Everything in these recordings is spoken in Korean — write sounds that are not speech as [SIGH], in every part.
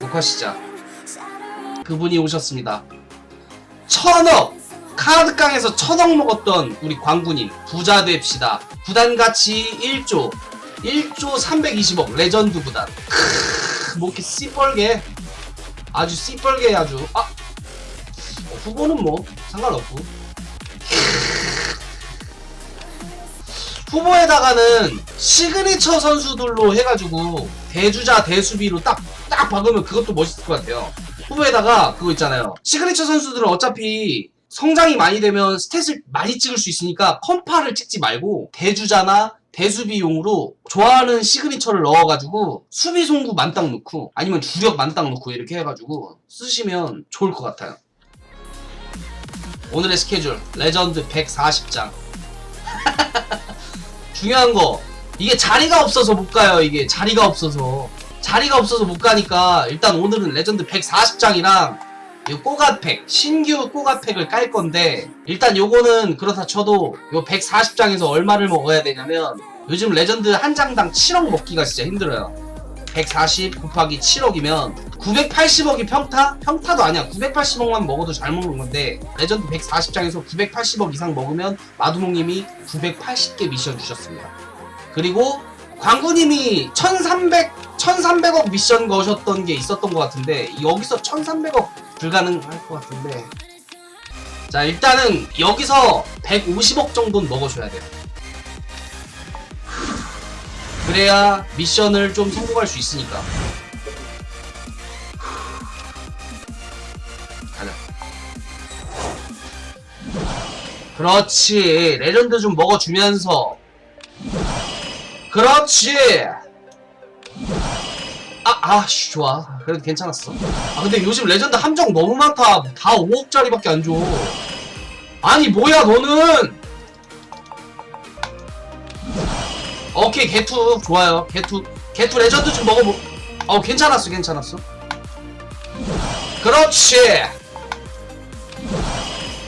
녹화 시작. 그분이 오셨습니다. 천억! 카드깡에서 천억 먹었던 우리 광구님. 부자 됩시다. 부단 가치 1조. 1조 320억. 레전드 부단. 크으, 뭐 이렇게 씨뻘게. 아주 씨뻘게 아주. 아! 어, 후보는 뭐, 상관없고. 후보에다가는 시그니처 선수들로 해가지고 대주자 대수비로 딱 딱 박으면 그것도 멋있을 것 같아요. 후보에다가 그거 있잖아요. 시그니처 선수들은 어차피 성장이 많이 되면 스탯을 많이 찍을 수 있으니까 컴파를 찍지 말고 대주자나 대수비용으로 좋아하는 시그니처를 넣어가지고 수비 송구 만땅 넣고 아니면 주력 만땅 넣고 이렇게 해가지고 쓰시면 좋을 것 같아요. 오늘의 스케줄 레전드 140장 [LAUGHS] 중요한 거. 이게 자리가 없어서 못 가요 이게. 자리가 없어서. 자리가 없어서 못 가니까 일단 오늘은 레전드 140장이랑 이 꼬가팩 신규 꼬가팩을 깔 건데 일단 요거는 그렇다 쳐도 요 140장에서 얼마를 먹어야 되냐면 요즘 레전드 한 장당 7억 먹기가 진짜 힘들어요 140 곱하기 7억이면 980억이 평타? 평타도 아니야. 980억만 먹어도 잘 먹는 건데 레전드 140장에서 980억 이상 먹으면 마두몽님이 980개 미션 주셨습니다. 그리고 광구님이 1300 1300억 미션 거셨던 게 있었던 것 같은데 여기서 1300억 불가능할 것 같은데. 자 일단은 여기서 150억 정도는 먹어줘야 돼요 그래야 미션을 좀 성공할 수 있으니까. 가자. 그렇지. 레전드 좀 먹어주면서. 그렇지. 아, 아씨 좋아. 그래도 괜찮았어. 아 근데 요즘 레전드 함정 너무 많다. 다 5억짜리밖에 안 줘. 아니 뭐야 너는 오케이 개투. 좋아요. 개투. 개투 레전드 좀 먹어보. 어 괜찮았어 괜찮았어. 그렇지.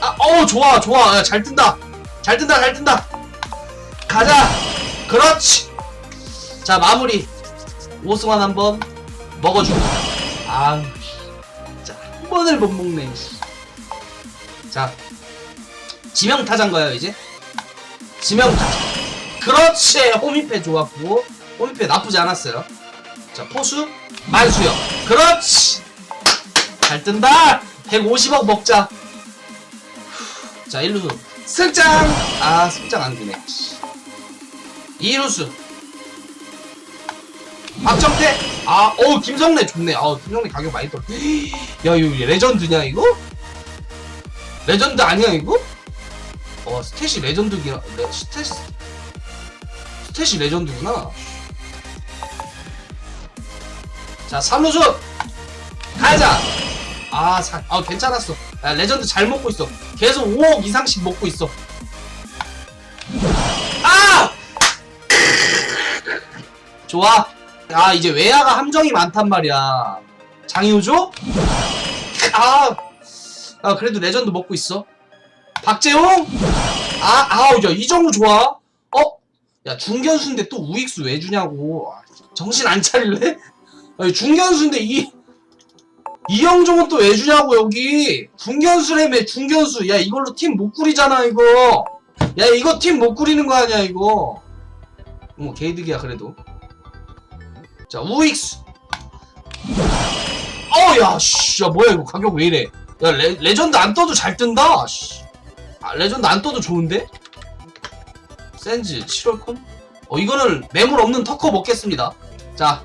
아 어우 좋아 좋아. 야, 잘 뜬다. 잘 뜬다 잘 뜬다. 가자. 그렇지. 자 마무리. 오승환 한번 먹어주고. 아우 진짜 한 번을 못 먹네 씨. 자 지명타자인가요 이제? 지명타자 그렇지. 호미패 좋았고 호미패 나쁘지 않았어요. 자 포수 만수요 그렇지. 잘 뜬다. 150억 먹자. 자 1루수. 승장. 아 승장 안 되네. 2루수. 박정태. 아 어우 김성래 좋네. 아 김성래 가격 많이 떨어. [GASPS] 야 이거 레전드냐 이거? 레전드 아니야 이거? 어 스탯이 레전드기야 레, 스탯 스탯이 레전드구나. 자 3루수! 가자! 아, 사, 아 괜찮았어. 야, 레전드 잘 먹고 있어. 계속 5억 이상씩 먹고 있어. 아! 좋아. 아 이제 외야가 함정이 많단 말이야. 장효조? 아, 아 그래도 레전드 먹고 있어. 박재홍? 아 아우 야 이정우 좋아. 어? 야 중견수인데 또 우익수 왜 주냐고. 아, 정신 안 차릴래? 아니, 중견수인데 이 이영종은 또 왜 주냐고 여기. 중견수라며 중견수. 야 이걸로 팀 못 꾸리잖아 이거. 야 이거 팀 못 꾸리는 거 아니야 이거. 뭐 개이득이야 그래도. 자 우익수. 어야 씨, 야 뭐야 이거 가격 왜 이래? 야 레, 레전드 안 떠도 잘 뜬다? 씨. 아 레전드 안 떠도 좋은데 센즈 7월콘 어 이거는 매물 없는 터커 먹겠습니다. 자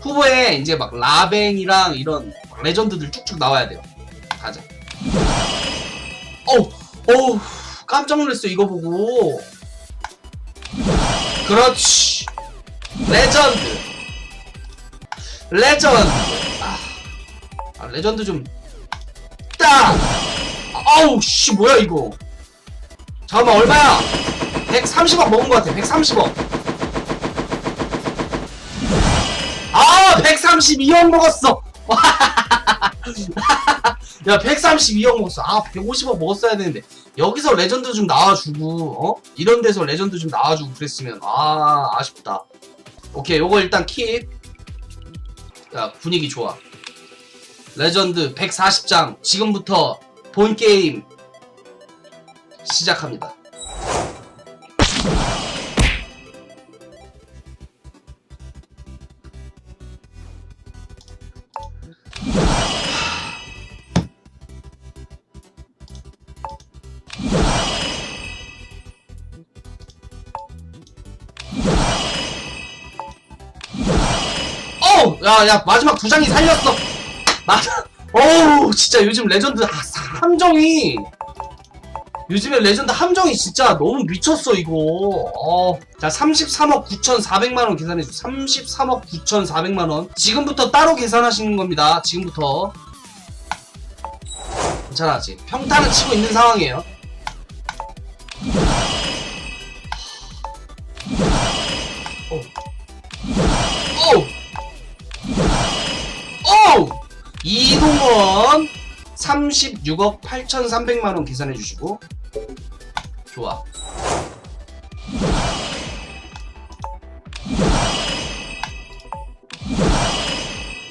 후보에 이제 막 라뱅이랑 이런 레전드들 쭉쭉 나와야 돼요. 가자. 어우 깜짝 놀랐어 이거 보고. 그렇지. 레전드. 레전드. 아, 아 레전드 좀 딱 아우 씨 뭐야 이거. 잠깐만 얼마야 130억 먹은 것 같아. 130억. 아 132억 먹었어. [LAUGHS] 야 132억 먹었어. 아 150억 먹었어야 되는데. 여기서 레전드 좀 나와주고 어? 이런 데서 레전드 좀 나와주고 그랬으면 아 아쉽다. 오케이 요거 일단 킵 야 분위기 좋아. 레전드 140장. 지금부터 본 게임 시작합니다 야 야 마지막 두 장이 살렸어. 맞아 어우 진짜 요즘 레전드 아, 함정이. 요즘에 레전드 함정이 진짜 너무 미쳤어 이거. 어. 자 33억 9,400만원 계산해줘 33억 9,400만원. 지금부터 따로 계산하시는 겁니다 지금부터. 괜찮아 지금 평타는 치고 있는 상황이에요 이동원 36억 8,300만 원 계산해 주시고. 좋아.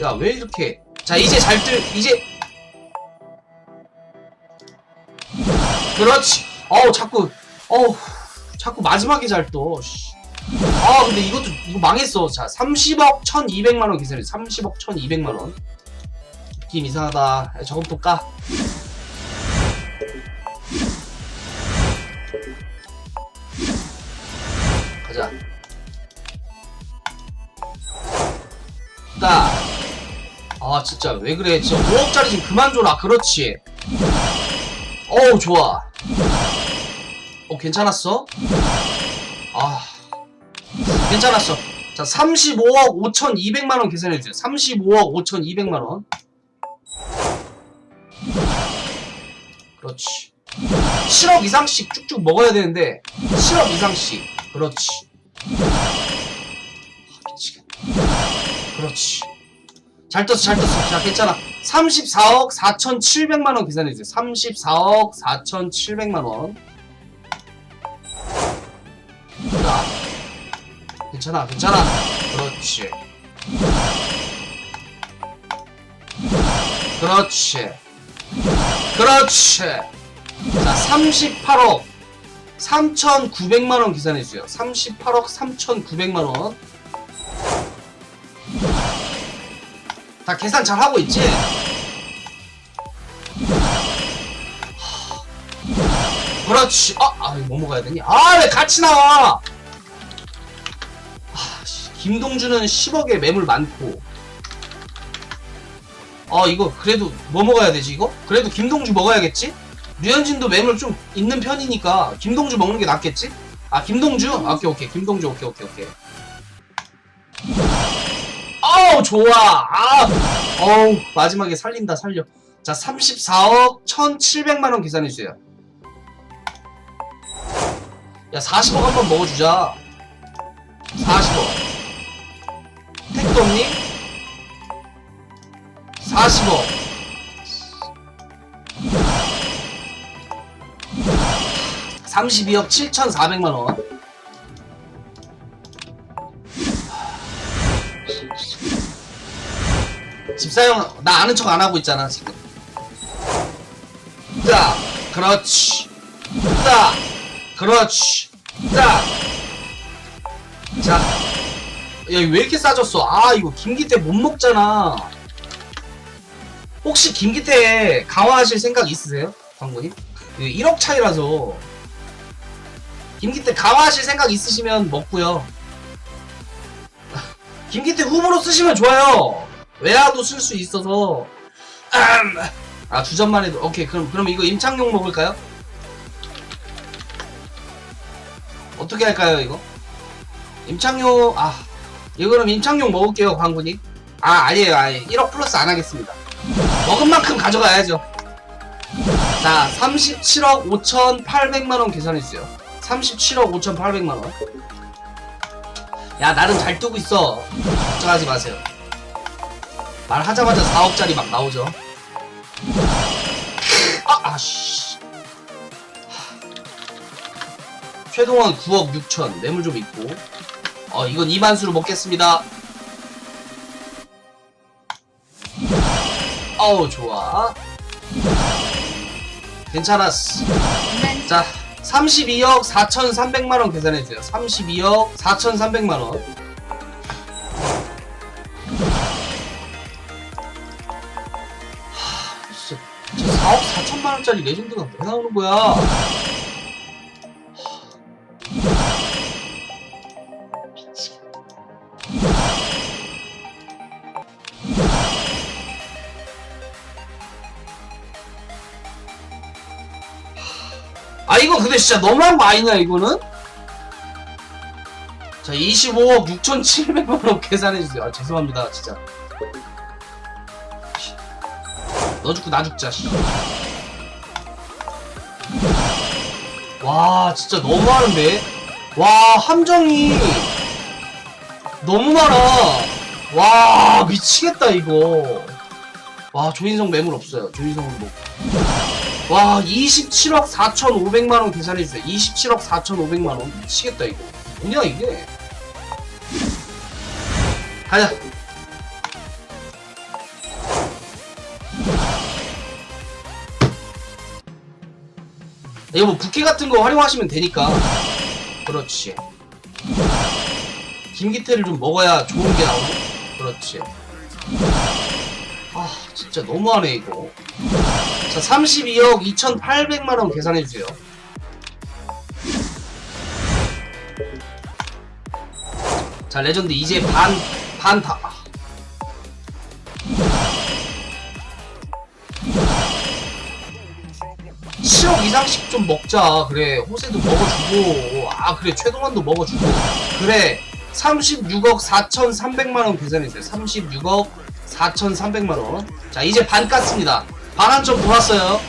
야 왜 이렇게? 자 이제 잘들 이제. 그렇지. 어우 자꾸 어우 자꾸 마지막에 잘떠 아 근데 이것도 이거 망했어. 자 30억 1200만원 계산해. 30억 1200만원 느낌 이상하다 야, 저건 또까 가자 따. 아 진짜 왜 그래 진짜 5억짜리 좀 그만 줘라 그렇지 어우 좋아 어 괜찮았어? 아 괜찮았어. 자, 35억 5,200만원 계산해주세요. 35억 5,200만원. 그렇지. 7억 이상씩 쭉쭉 먹어야 되는데, 7억 이상씩. 그렇지. 아, 미치겠다. 그렇지. 잘 떴어, 잘 떴어. 자, 괜찮아. 34억 4,700만원 계산해주세요. 34억 4,700만원. 자, 괜찮아, 괜찮아. 그렇지. 그렇지. 그렇지. 자, 38억 3,900만원 계산해주세요. 38억 3,900만원. 다 계산 잘 하고 있지? 그렇지. 아, 아, 이거 뭐 먹어야 되니? 아, 왜 같이 나와? 아, 씨, 김동주는 10억에 매물 많고. 아, 이거 그래도 뭐 먹어야 되지, 이거? 그래도 김동주 먹어야겠지? 류현진도 매물 좀 있는 편이니까 김동주 먹는 게 낫겠지? 아, 김동주? 아, 오케이, 오케이. 김동주, 오케이, 오케이, 오케이. 아우, 좋아. 아, 어우, 마지막에 살린다, 살려. 자, 34억 1,700만원 계산해주세요. 야 40억 한번 먹어주자 40억 택도 없니? 40억 32억 7,400만원 집사형 나 아는 척 안 하고 있잖아 지금 자 그렇지 자 그렇지. 자. 자. 야, 왜 이렇게 싸졌어? 아, 이거 김기태 못 먹잖아. 혹시 김기태 강화하실 생각 있으세요? 광고님? 1억 차이라서. 김기태 강화하실 생각 있으시면 먹고요. [LAUGHS] 김기태 후보로 쓰시면 좋아요. 외야도 쓸 수 있어서. 아, 두 점만 해도. 오케이, 그럼, 그럼 이거 임창용 먹을까요? 어떻게 할까요 이거? 임창용 아 이거 그럼 임창용 먹을게요 광군이 아 아니에요 아예 1억 플러스 안 하겠습니다 먹은 만큼 가져가야죠 자 37억 5,800만원 계산해주세요 37억 5,800만원 야 나름 잘 뜨고 있어 걱정하지 마세요 말하자마자 4억짜리 막 나오죠 아, 아씨. 최동원 9억 6천. 뇌물 좀 있고. 어, 이건 이만수로 먹겠습니다. 어우, 좋아. 괜찮았어. 자, 32억 4,300만원 계산해주세요. 32억 4,300만원. 진짜, 진짜 4억 4천만원짜리 레전드가 왜 나오는 거야? 진짜 너무한 거 아니냐 이거는? 자 25억 6,700만원 [LAUGHS] 계산해주세요. 아 죄송합니다 진짜. 너 죽고 나 죽자 씨. 와 진짜 너무하는데? 와 함정이 너무 많아 와 미치겠다 이거. 와 조인성 매물 없어요. 조인성은 뭐 와 27억 4,500만원 계산해주세요. 27억 4,500만원. 미치겠다 이거. 뭐냐 이게? 가자. 이거 뭐 부캐 같은 거 활용하시면 되니까. 그렇지. 김기태를 좀 먹어야 좋은 게 나오고. 그렇지. 아 진짜 너무하네 이거 자 32억 2800만원 계산해주세요. 자 레전드 이제 반 반다. 7억 이상씩 좀 먹자. 그래 호세도 먹어주고. 아 그래 최동환도 먹어주고. 그래 36억 4,300만원 계산해주세요. 36억 4,300만원. 자 이제 반 깠습니다 반환점 돌았어요.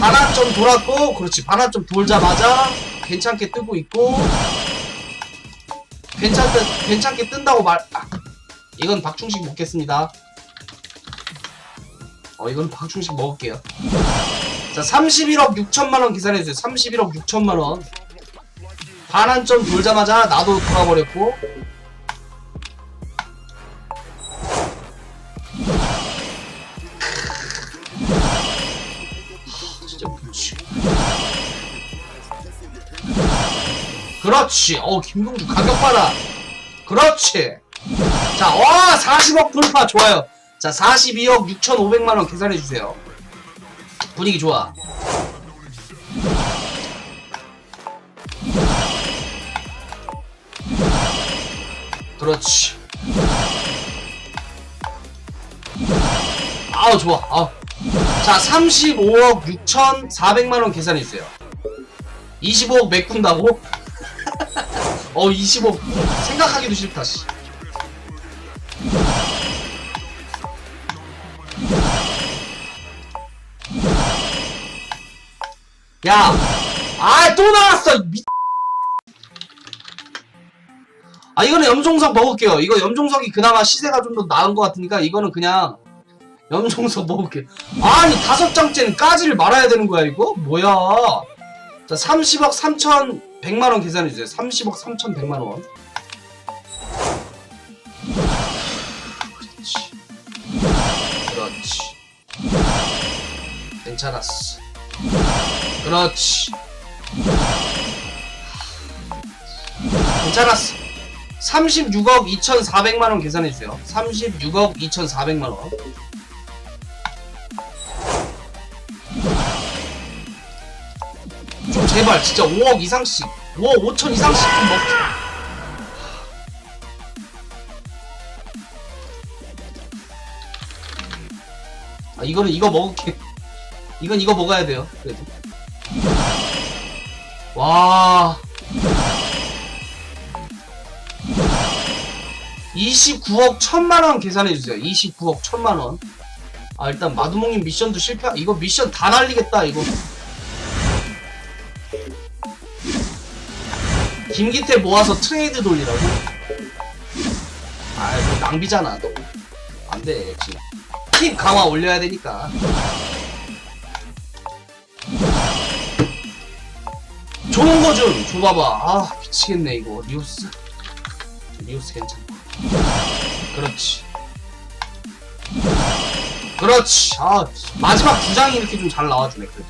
반환점 돌았고 그렇지. 반환점 돌자마자 괜찮게 뜨고 있고 괜찮게 괜찮게 뜬다고 말 아, 이건 박충식 먹겠습니다. 어 이건 박충식 먹을게요. 자 31억 6천만원 계산해주세요. 31억 6천만원. 반환점 돌자마자 나도 돌아버렸고 그렇지. 어 김동주 가격 봐라 그렇지. 자 와 40억 돌파. 좋아요. 자 42억 6,500만 원 계산해 주세요. 분위기 좋아. 그렇지. 아우 좋아. 아우 자 35억 6,400만 원 계산해 주세요. 25억 메꾼다고? 어 20억 생각하기도 싫다 씨. 야! 아, 또 나왔어! 미... 아, 이거는 염종석 먹을게요. 이거 염종석이 그나마 시세가 좀 더 나은 것 같으니까 이거는 그냥 염종석 먹을게. 아니, 다섯 장째는 까지를 말아야 되는 거야, 이거? 뭐야. 자, 30억 3천 100만 원 계산해 주세요. 30억 3천 100만 원. 그렇지. 그렇지. 괜찮았어. 그렇지. 괜찮았어. 36억 2,400만 원 계산해 주세요. 36억 2,400만 원. 제발, 진짜 5억 이상씩. 5억 5천 이상씩 좀 먹자. 아, 이거는 이거 먹을게. 이건 이거 먹어야 돼요. 그래도. 와. 29억 1000만원 계산해주세요. 29억 1000만원. 아, 일단 마두몽님 미션도 실패, 이거 미션 다 날리겠다, 이거. 김기태 모아서 트레이드 돌리라고? 아, 뭐 낭비잖아, 너. 안 돼, 역시. 팀 강화 올려야 되니까. 좋은 거 좀 줘봐봐. 아, 미치겠네, 이거. 뉴스. 뉴스 괜찮다. 그렇지. 그렇지. 아, 마지막 두 장이 이렇게 좀 잘 나와주네, 그래도.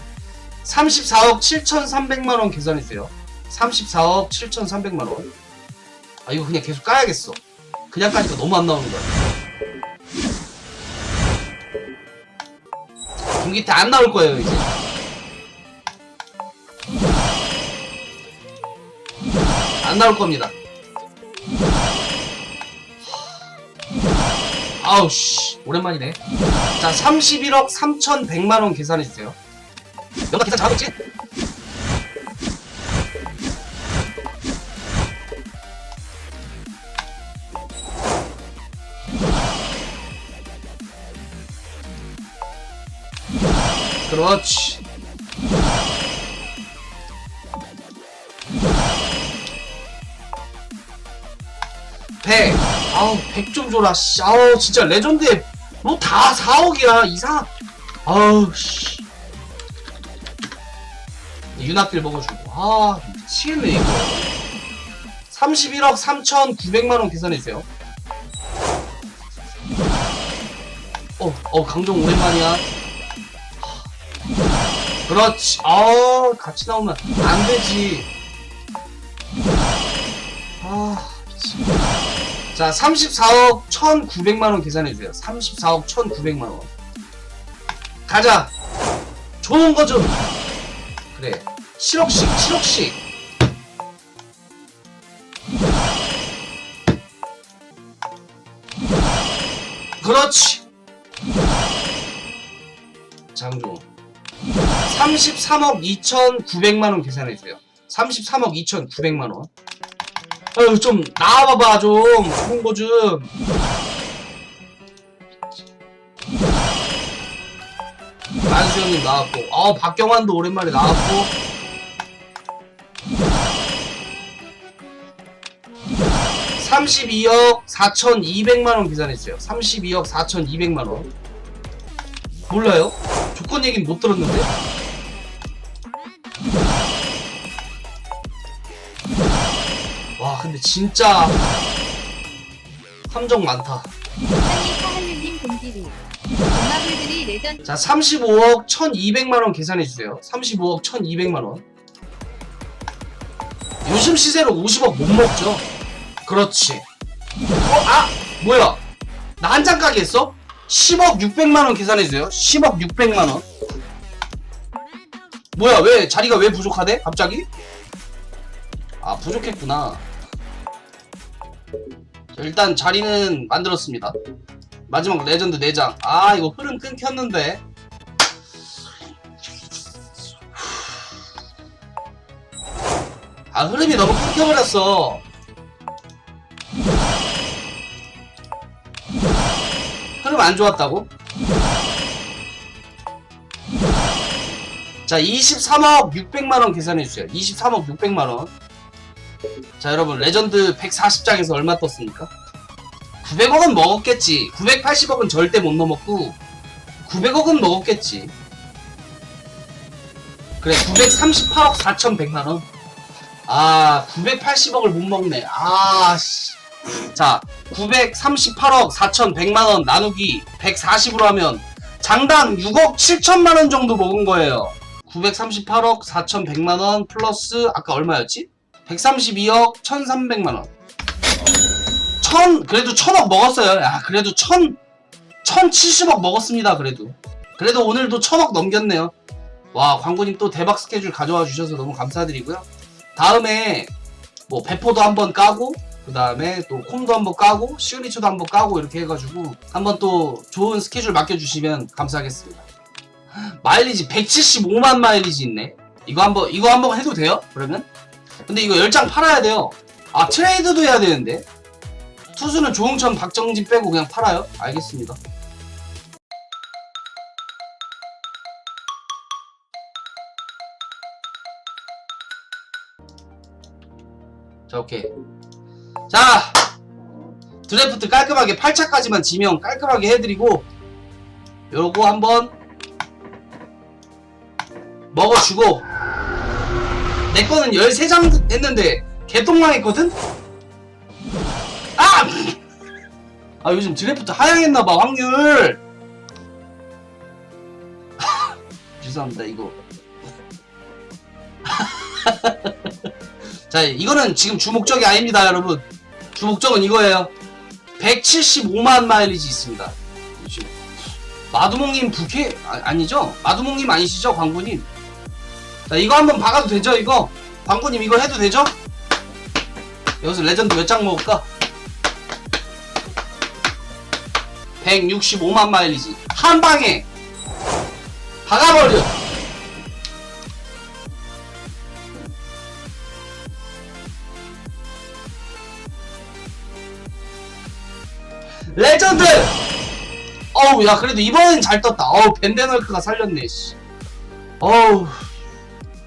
34억 7,300만원 계산했어요 34억 7,300만 원. 아 이거 그냥 계속 까야겠어. 그냥 까니까 너무 안 나오는 거야. 경기 때안 나올 거예요 이제. 안 나올 겁니다. 아우 씨 오랜만이네. 자 31억 3,100만 원 계산해 주세요. 연락 계산 잘하겠지? 그렇지. 백. 아우, 백 좀 줘라, 씨. 아우, 진짜 레전드에, 뭐 다 4억이야, 이상. 아우, 씨. 윤학길 먹어주고. 아, 미치겠네, 이거. 31억 3,900만원 계산해주세요. 어, 어, 강종 오랜만이야. 그렇지. 아, 같이 나오면 안 되지. 아, 미치. 자, 34억 1,900만 원 계산해 주세요. 34억 1,900만 원. 가자. 좋은 거 좀. 그래. 7억씩, 7억씩. 그렇지. 장종. 33억 2,900만원 계산해주세요. 33억 2,900만원. 아유, 좀, 나와봐봐, 좀. 홍보 좀. 만수 형님 나왔고, 아 박경환도 오랜만에 나왔고. (32억 4,200만원) 계산했어요 (32억 4,200만원) 몰라요? 조건 얘기는 못 들었는데? 와 근데 진짜 함정 많다 자 35억 1200만원 계산해주세요 35억 1200만원 요즘 시세로 50억 못 먹죠 그렇지 어? 아! 뭐야 나 한장 가게 했어? 10억 600만원 계산해주세요. 10억 600만원. 뭐야 왜 자리가 왜 부족하대? 갑자기? 아 부족했구나. 자, 일단 자리는 만들었습니다. 마지막 레전드 4장. 아 이거 흐름 끊겼는데. 아 흐름이 너무 끊겨버렸어 안 좋았다고? 자 23억 600만원 계산해주세요. 23억 600만원. 자 여러분 레전드 140장에서 얼마 떴습니까? 900억은 먹었겠지. 980억은 절대 못 넘었고 900억은 먹었겠지. 그래 938억 4100만원. 아 980억을 못 먹네. 아씨 자 938억 4100만 원 나누기 140으로 하면 장당 6억 7천만 원 정도 먹은 거예요. 938억 4100만 원 플러스 아까 얼마였지? 132억 1300만 원. 천 그래도 천억 먹었어요. 야 그래도 천 1070억 먹었습니다 그래도. 그래도 오늘도 천억 넘겼네요. 와 광고님 또 대박 스케줄 가져와 주셔서 너무 감사드리고요. 다음에 뭐 배포도 한번 까고 그 다음에 또 콤도 한번 까고 시그니처도 한번 까고 이렇게 해가지고 한번 또 좋은 스케줄 맡겨주시면 감사하겠습니다 마일리지 175만 마일리지 있네 이거 한번 이거 한번 해도 돼요? 그러면? 근데 이거 10장 팔아야 돼요 아 트레이드도 해야 되는데 투수는 조응천 박정진 빼고 그냥 팔아요? 알겠습니다 자 오케이 자 드래프트 깔끔하게 8차까지만 지명 깔끔하게 해드리고 요거 한번 먹어주고 내 거는 13장 했는데 개똥망했거든? 아! 아 요즘 드래프트 하향했나봐 확률 [LAUGHS] 죄송합니다 이거 [LAUGHS] 자 이거는 지금 주목적이 아닙니다 여러분 주 목적은 이거예요. 175만 마일리지 있습니다. 지금 마두몽님 부캐 아, 아니죠? 마두몽님 아니시죠 광부님? 자 이거 한번 박아도 되죠 이거? 광부님 이거 해도 되죠? 여기서 레전드 몇 장 먹을까? 165만 마일리지. 한 방에 박아버려 레전드! 어우 야 그래도 이번엔 잘 떴다. 어우 벤데널크가 살렸네 씨. 어우.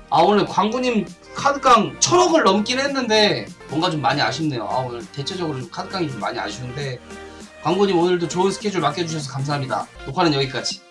아 오늘 광구님 카드깡 천억을 넘긴 했는데 뭔가 좀 많이 아쉽네요. 아 오늘 대체적으로 좀 카드깡이 좀 많이 아쉬운데 광구님 오늘도 좋은 스케줄 맡겨주셔서 감사합니다. 녹화는 여기까지